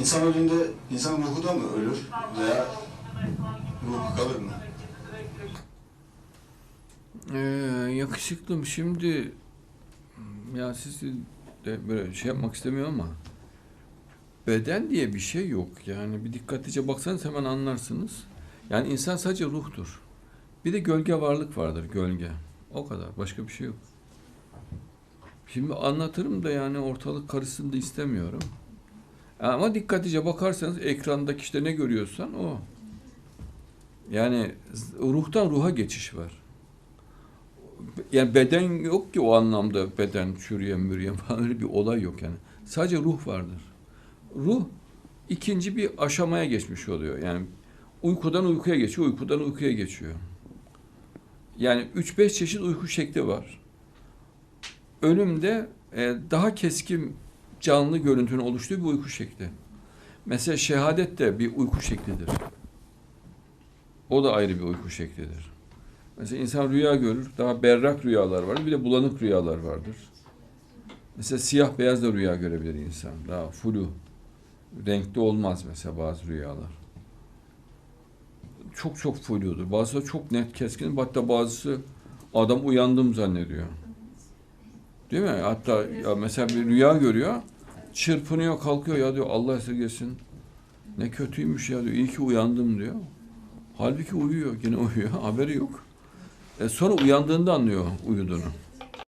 İnsan öldüğünde insan ruhu da mı ölür veya ruhu kalır mı? Ee, yakışıklım şimdi ya sizi de böyle şey yapmak istemiyorum ama beden diye bir şey yok. Yani bir dikkatlice baksanız hemen anlarsınız. Yani insan sadece ruhtur. Bir de gölge varlık vardır, gölge. O kadar. Başka bir şey yok. Şimdi anlatırım da yani ortalık karışsın da istemiyorum. Ama dikkatlice bakarsanız ekrandaki işte ne görüyorsan o. Yani ruhtan ruha geçiş var. Yani beden yok ki o anlamda beden çürüyen mürüyen falan öyle bir olay yok yani. Sadece ruh vardır. Ruh ikinci bir aşamaya geçmiş oluyor. Yani uykudan uykuya geçiyor, uykudan uykuya geçiyor. Yani 3-5 çeşit uyku şekli var. Ölümde e, daha keskin canlı görüntünün oluştuğu bir uyku şekli. Mesela şehadet de bir uyku şeklidir. O da ayrı bir uyku şeklidir. Mesela insan rüya görür. Daha berrak rüyalar var. Bir de bulanık rüyalar vardır. Mesela siyah beyaz da rüya görebilir insan. Daha flu. Renkli olmaz mesela bazı rüyalar. Çok çok fludur. Bazısı çok net keskin. Hatta bazısı adam uyandım zannediyor. Değil mi? Hatta ya mesela bir rüya görüyor. Çırpınıyor, kalkıyor ya diyor Allah esirgesin. Ne kötüymüş ya diyor. İyi ki uyandım diyor. Halbuki uyuyor. Yine uyuyor. Haberi yok. E sonra uyandığında anlıyor uyuduğunu.